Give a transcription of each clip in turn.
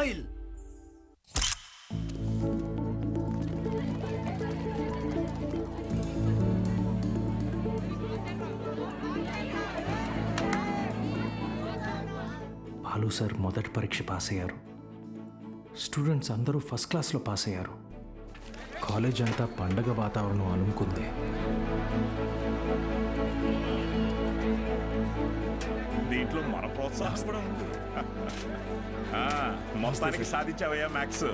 Oil. Balu sir మొదటి పరీక్ష pass అయ్యారు. స్టూడెంట్స్ అందరూ ఫస్ట్ క్లాస్లో పాస్ అయ్యారు. కాలేజ్ అంతా పండగ వాతావరణం అనుకుంది. దీంట్లో మన ప్రోత్సాహం కూడా ఉంది. ఆ, మొత్తానికి సాధించావయ్యా max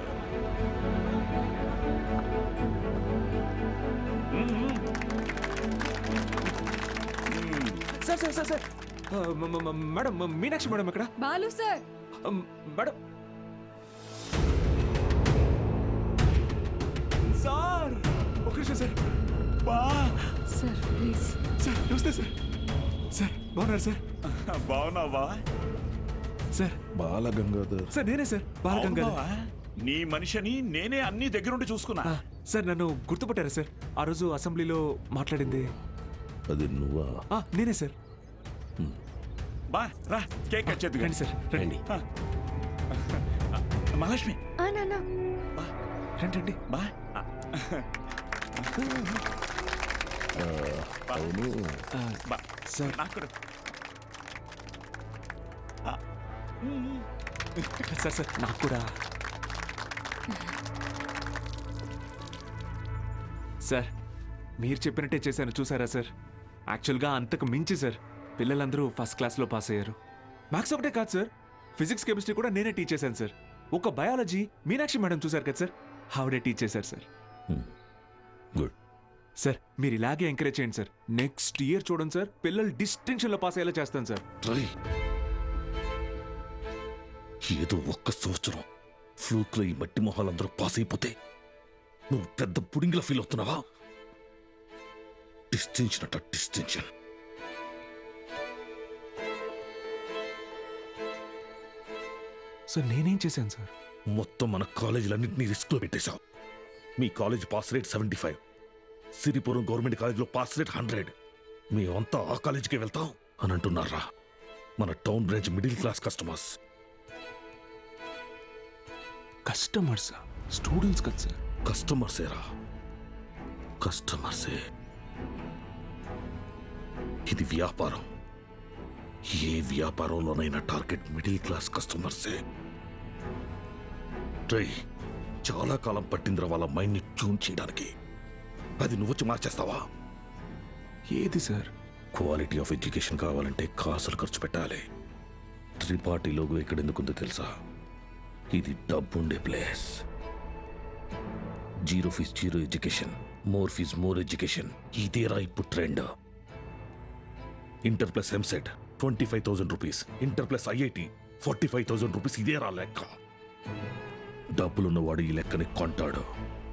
sir sir sir sir. Madam మ- మీనాక్షి మేడం ఇక్కడ బాలు సార్. మేడం. సార్! ఒక నిమిషం సార్. బా! Sir please. సార్ నమస్తే సార్. సార్ బాగున్నారు సార్? బాగున్నావా? సార్. బాలగంగాధర్. సార్ నేనే సార్ బాలగంగా? నీ మనిషిని నేనే అన్ని దగ్గరుండి చూసుకున్నా. సార్ నన్ను గుర్తుపట్టారా సార్? ఆ రోజు అసెంబ్లీలో మాట్లాడింది. అది నువ్వా? ఆ, నేనే సార్. బా రా కేక్ చేద్దు రండి సార్ రండి. మహాలక్ష్మి. రండి రండి. బా అవును సార్ నాకు సార్ సార్ నాకు కూడా సార్ మీరు చెప్పినట్టే చేశాను. చూసారా సార్? యాక్చువల్గా అంతకు మించి సార్. పిల్లలందరూ ఫస్ట్ క్లాస్లో పాస్ అయ్యారు. మ్యాథ్స్ ఒకటే కాదు సార్. ఫిజిక్స్ కెమిస్ట్రీ కూడా నేనే టీచ్ చేశాను సార్. ఒక బయాలజీ మీనాక్షి మేడం చూశారు కదా సార్? ఆవిడే టీచ్ చేశారు సార్. Hmm. గుడ్ సార్ మీరు ఇలాగే ఎంకరేజ్ చేయండి సార్. నెక్స్ట్ ఇయర్ చూడండి సార్ పిల్లలు డిస్టింక్షన్లో పాస్ అయ్యేలా చేస్తాను సార్. ట్రై ఏదో ఒక్క సంవత్సరం ఫ్లూక్లో ఈ మట్టి మొహాలందరూ పాస్ అయిపోతే నువ్వు పెద్ద పుడింగిలా ఫీల్ అవుతున్నావా? డిస్టింక్షన్ అట డిస్టింక్షన్ సార్ నేనేం చేశాను సార్? మొత్తం మన కాలేజీలన్నింటినీ రిస్క్లో పెట్టేశావు. మీ college pass rate seventy five Siripuram government కాలేజీలో పాస్ రేట్ హండ్రెడ్. మేమంతా ఆ కాలేజీకే వెళ్తాం అని అంటున్నారా. మన town branch middle class customers. Customers students కదా సార్. కస్టమర్సేరా? కస్టమర్సే. ఇది వ్యాపారం. ఏ వ్యాపారంలోనైనా టార్గెట్ మిడిల్ క్లాస్ కస్టమర్సే. ట్రై చాలా కాలం పట్టిందిరా వాళ్ళ మైండ్ని ట్యూన్ చేయడానికి. అది నువ్వు మార్చేస్తావా ఏది సార్ క్వాలిటీ ఆఫ్ ఎడ్యుకేషన్ కావాలంటే కాసులు ఖర్చు పెట్టాలి. త్రిపాఠి లోగో ఇక్కడ ఎందుకుందో తెలుసా? ఇది డబ్బుండే place zero fees zero education more fees more education ఇదేరా ఇప్పుడు trend inter plus EAMCET twenty five thousand rupees inter plus IIT forty five thousand rupees ఇదేరా లెక్క. డబ్బులున్నవాడు ఈ లెక్కని కొంటాడు.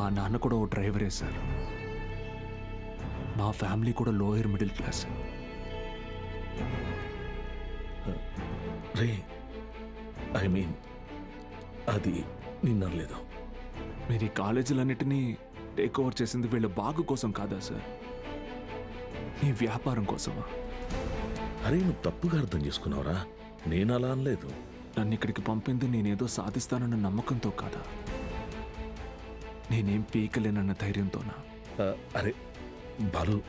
మా నాన్న కూడా ఓ డ్రైవరే సార్. మా ఫ్యామిలీ కూడా లోయర్ మిడిల్ క్లాస్. రే ఐ మీన్ అది నిన్నలేదు మీరు ఈ కాలేజీలన్నిటినీ టేక్ ఓవర్ చేసింది వీళ్ళ బాగు కోసం కాదా సార్? మీ వ్యాపారం కోసమా? అరే నువ్వు తప్పుగా అర్థం చేసుకున్నావురా. నేను అలా అనలేదు. నన్ను ఇక్కడికి పంపింది నేనేదో సాధిస్తానన్న నమ్మకంతో కాదా? నేనేం పీకలేనన్న ధైర్యంతోనా? అరే బాలు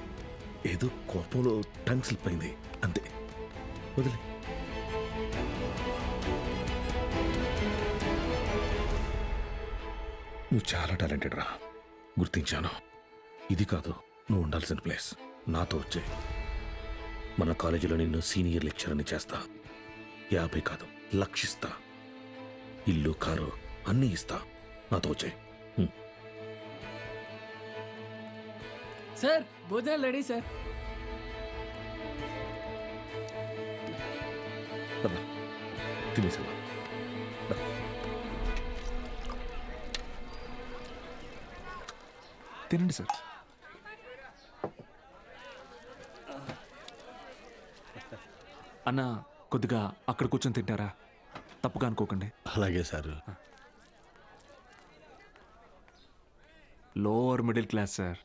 ఏదో కోపంలో టంగ్ స్లిప్ అయింది అంతే. వదిలే. నువ్వు చాలా టాలెంటెడ్ రా. గుర్తించాను. ఇది కాదు నువ్వు ఉండాల్సిన ప్లేస్. నాతో వచ్చే. మన కాలేజీలో నిన్ను సీనియర్ లెక్చరర్ని చేస్తా. యాభై కాదు లక్షిస్తా. ఇల్లు కారు అన్నీ ఇస్తా. నాతో వచ్చే. సార్ భోజనాలు రెడీ సార్. తినండి సార్. అన్న కొద్దిగా అక్కడ కూర్చొని తింటారా? తప్పుగా అనుకోకండి. అలాగే sir. Lower middle class sir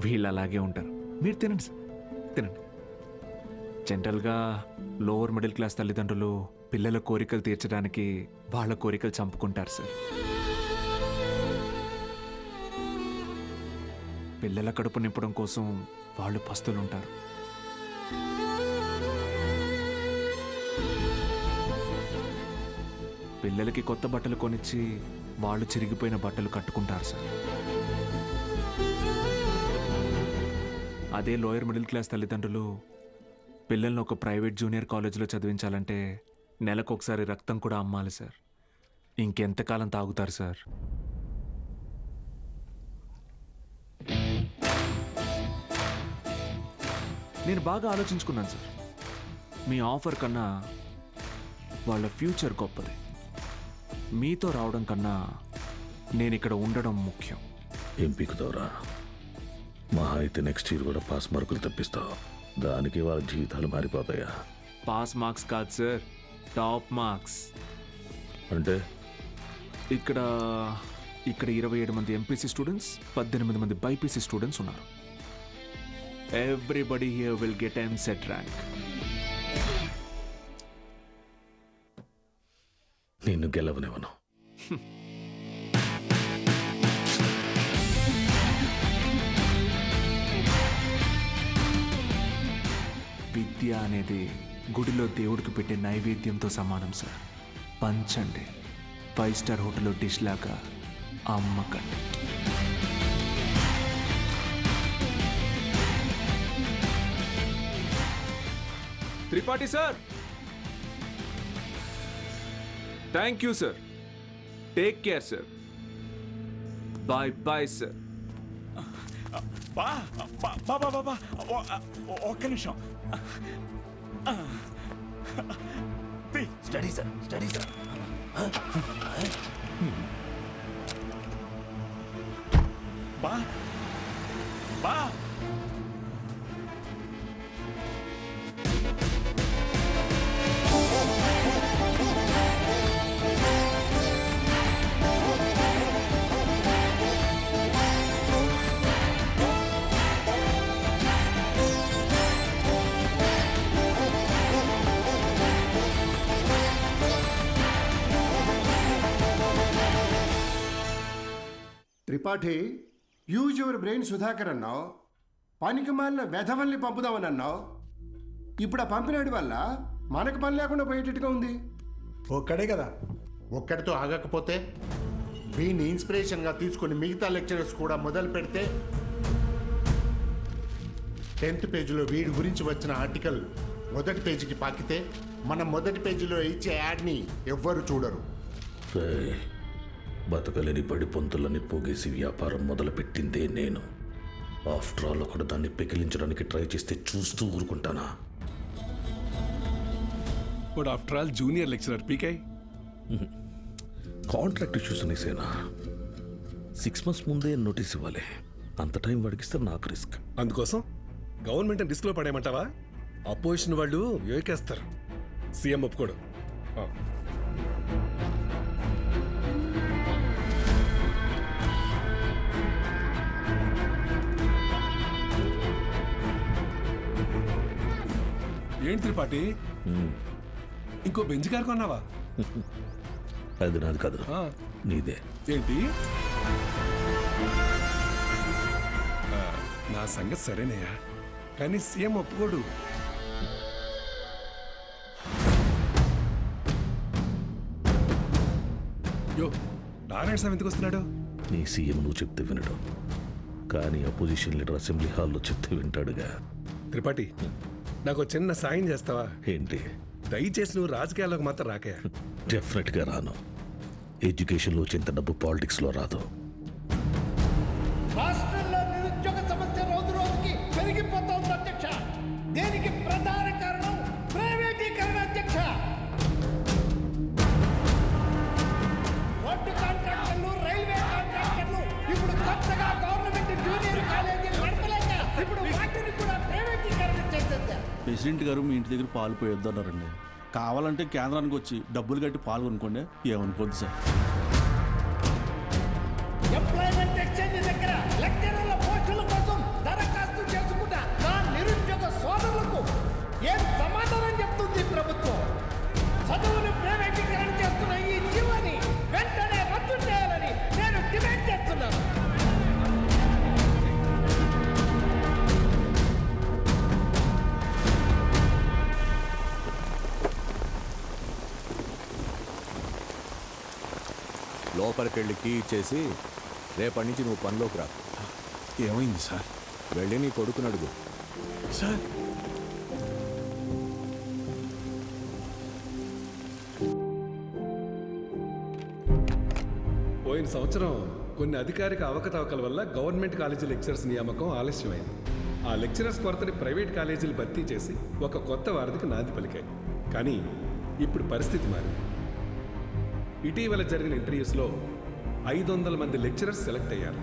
వీళ్ళు అలాగే ఉంటారు. మీరు తినండి సార్. తినండి. జనరల్గా లోవర్ మిడిల్ క్లాస్ తల్లిదండ్రులు పిల్లల కోరికలు తీర్చడానికి వాళ్ళ కోరికలు చంపుకుంటారు సార్. పిల్లల కడుపు నింపడం కోసం వాళ్ళు పస్తులు ఉంటారు పిల్లలకి కొత్త బట్టలు కొనిచ్చి వాళ్ళు చిరిగిపోయిన బట్టలు కట్టుకుంటారు సార్. అదే లోయర్ మిడిల్ క్లాస్ తల్లిదండ్రులు పిల్లల్ని ఒక ప్రైవేట్ జూనియర్ కాలేజీలో చదివించాలంటే నెలకు ఒకసారి రక్తం కూడా అమ్మాలి సార్. ఇంకెంతకాలం తాగుతారు సార్? నేను బాగా ఆలోచించుకున్నాను సార్. మీ ఆఫర్ కన్నా వాళ్ళ ఫ్యూచర్ గొప్పది. మీతో రావడం కన్నా నేను ఇక్కడ ఉండడం ముఖ్యం. ఏం పీకుతావురా? మహా అయితే నెక్స్ట్ ఇయర్ కూడా పాస్ మార్కులు తెప్పిస్తావు దానికి వాళ్ళ జీవితాలు మారిపోతాయా? పాస్ మార్క్స్ కాదు సార్ టాప్ మార్క్స్ అంటే? ఇక్కడ ఇక్కడ ఇరవై ఏడు మంది ఎంపీసీ స్టూడెంట్స్ పద్దెనిమిది మంది బైపీసీ స్టూడెంట్స్ ఉన్నారు. Everybody here will get EAMCET rank నిన్ను గెలవనివ్వను. విద్య అనేది గుడిలో దేవుడికి పెట్టే నైవేద్యంతో సమానం సార్. పంచండి. ఫైవ్ స్టార్ హోటల్లో డిష్ లాగా అమ్మకండి. Tripathi sir. Thank you sir take care sir bye bye sir బా బా బా బా ఒక్క నిమిషం. స్టడీ సార్ స్టడీ సార్ బా బా Tripathi use your brain Sudhakar అన్నావు. పనికి మాలిన వెధవల్ని పంపుదామని అన్నావు. ఇప్పుడు ఆ పంపినాడి వల్ల మనకు పని లేకుండా పోయేటట్టుగా ఉంది. ఒక్కడే కదా. ఒక్కడితో ఆగకపోతే వీని ఇన్స్పిరేషన్గా తీసుకొని మిగతా లెక్చరర్స్ కూడా మొదలు పెడితే టెన్త్ పేజీలో వీడి గురించి వచ్చిన ఆర్టికల్ మొదటి పేజీకి పాకితే మనం మొదటి పేజీలో ఇచ్చే యాడ్ని ఎవ్వరు చూడరు. బతకలేని బడి పొంతులని పోగేసి వ్యాపారం మొదలుపెట్టిందే నేను. ఆఫ్టర్ ఆల్ ఒకడు దాన్ని పెకిలించడానికి ట్రై చేస్తే చూస్తూ ఊరుకుంటానా? But after all junior lecturer PK. Contract issues అనేసేనా సిక్స్ మంత్స్ ముందే నోటీస్ ఇవ్వాలి. అంత టైం వాడికిస్తే నాకు రిస్క్. అందుకోసం గవర్నమెంట్ రిస్క్లో పడేయమంటావా? అపోజిషన్ వాళ్ళు యోకేస్తారు సీఎం ఒప్పుకోడు. ఏంటి త్రిపాఠి? ఇంకో బెంచ్ కారు కొన్నావా? అది నాది కాదు. నీదే. ఏంటి? నా సంగతి సరేనయ్యా కానీ సీఎం ఒప్పుకోడు. యో నారాయణ స్వామి ఎందుకు వస్తున్నాడు? నీ సీఎం నువ్వు చెప్తే వినడు. కానీ అపోజిషన్ లీడర్ అసెంబ్లీ హాల్లో చెప్తే వింటాడుగా. త్రిపాఠి నాకు చిన్న సాయం చేస్తావా? ఏంటి? దయచేసి నువ్వు రాజకీయాల్లోకి మాత్రం రాకయా డెఫినెట్గా రాను. ఎడ్యుకేషన్లో వచ్చేంత డబ్బు పాలిటిక్స్లో రాదు. రాష్ట్రంలో నిరుద్యోగ సమస్య రోజు రోజుకి పెరిగిపోతోంది అధ్యక్ష. దీనికి ప్రెసిడెంట్ గారు మీ ఇంటి దగ్గర పాలు పోయేద్దున్నారండి. కావాలంటే కేంద్రానికి వచ్చి డబ్బులు కట్టి పాలు కొనుక్కోండి. ఏమనుకోద్దు సార్. ఎంప్లాయ్మెంట్ ఎక్స్చేంజ్ దగ్గర లెక్చరర్ల పోస్టుల కోసం దరఖాస్తు చేసుకున్న నా నిరుద్యోగ సోదరులకు ఏం సమాధానం చెప్తుంది ప్రభుత్వం? చదువును ప్రైవేటీకరణ చేస్తున్న ఈ జీవోని వెంటనే రద్దు చేయాలని నేను డిమాండ్ చేస్తున్నాను. లోపలికెళ్ళి కీ ఇచ్చేసి రేపటి నుంచి నువ్వు పనిలోకి రా. ఏమైంది సార్? వెళ్ళి నీ కొడుకుని అడుగు. సార్? పోయిన సంవత్సరం కొన్ని అధికారిక అవకతవకల వల్ల గవర్నమెంట్ కాలేజీ లెక్చరర్స్ నియామకం ఆలస్యమైంది. ఆ లెక్చరర్స్ కొరతని ప్రైవేట్ కాలేజీలు భర్తీ చేసి ఒక కొత్త వారధికి నాంది పలికాయి. కానీ ఇప్పుడు పరిస్థితి మారింది. ఇటీవల జరిగిన ఇంటర్వ్యూస్లో ఐదు వందల మంది లెక్చరర్స్ సెలెక్ట్ అయ్యారు.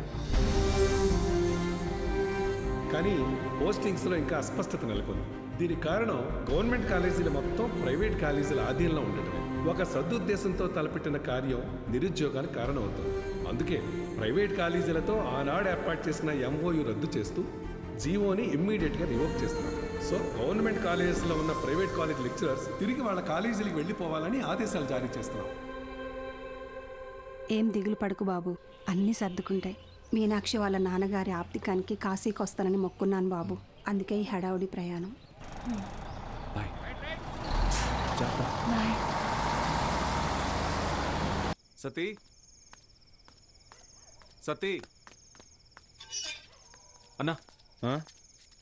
కానీ పోస్టింగ్స్లో ఇంకా అస్పష్టత నెలకొంది. దీనికి కారణం గవర్నమెంట్ కాలేజీలు మొత్తం ప్రైవేట్ కాలేజీల ఆధీనంలో ఉండటమే. ఒక సదుద్దేశంతో తలపెట్టిన కార్యం నిరుద్యోగానికి కారణమవుతుంది. అందుకే ప్రైవేట్ కాలేజీలతో ఆనాడు ఏర్పాటు చేసిన ఎంఓయు రద్దు చేస్తూ జీవోని ఇమ్మీడియట్గా రివోక్ చేస్తున్నారు. సో గవర్నమెంట్ కాలేజెస్లో ఉన్న ప్రైవేట్ కాలేజ్ లెక్చరర్స్ తిరిగి వాళ్ళ కాలేజీలకు వెళ్ళిపోవాలని ఆదేశాలు జారీ చేస్తున్నాం ఏం దిగులు పడుకు బాబు. అన్నీ సర్దుకుంటాయి. మీనాక్షి వాళ్ళ నాన్నగారి ఆప్తికానికి కాశీకి వస్తానని మొక్కున్నాను బాబు. అందుకే ఈ హడావుడి ప్రయాణం. సతీ. సతీ. అన్నా.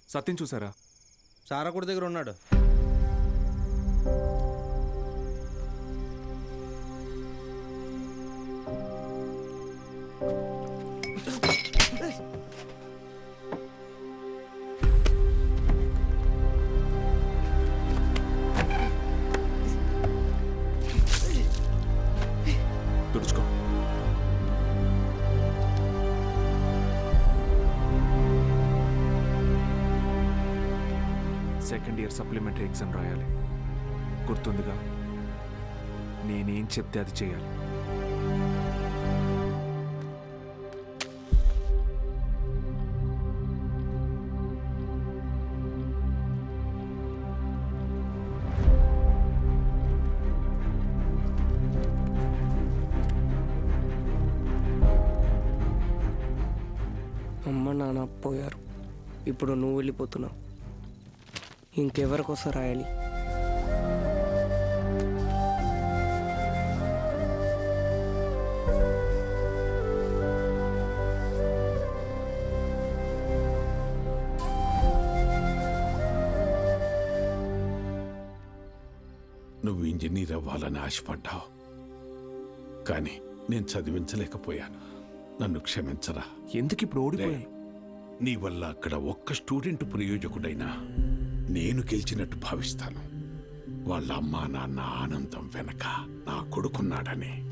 సత్యం చూసారా? సారకుడి దగ్గర ఉన్నాడు. సెకండ్ ఇయర్ సప్లిమెంటరీ ఎగ్జామ్ రాయాలి. గుర్తుందిగా? నేనేం చెప్తే అది చేయాలి. అమ్మ నాన్న పోయారు. ఇప్పుడు నువ్వు వెళ్ళిపోతున్నావు. ఇంకెవరికోసం రాయాలి? నువ్వు ఇంజనీర్ అవ్వాలని ఆశపడ్డావు. కానీ నేను చదివించలేకపోయాను. నన్ను క్షమించరా? ఎందుకు ఇప్పుడు ఓడిపోయాను? నీ వల్ల అక్కడ ఒక్క స్టూడెంట్ ప్రయోజకుడైనా నేను గెలిచినట్టు భావిస్తాను. వాళ్ళ అమ్మా నాన్న ఆనందం వెనక నా కొడుకున్నాడని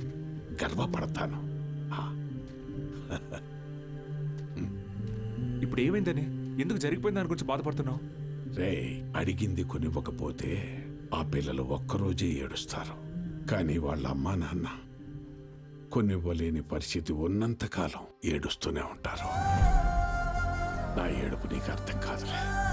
గర్వపడతాను. ఇప్పుడు ఏమైందని? ఎందుకు జరిగిపోయింది దాని గురించి బాధపడుతున్నావు? రే అడిగింది కొనివ్వకపోతే ఆ పిల్లలు ఒక్కరోజే ఏడుస్తారు. కానీ వాళ్ళ అమ్మా నాన్న కొనివ్వలేని పరిస్థితి ఉన్నంతకాలం ఏడుస్తూనే ఉంటారు. నా ఏడుపు నీకు అర్థం కాదులే.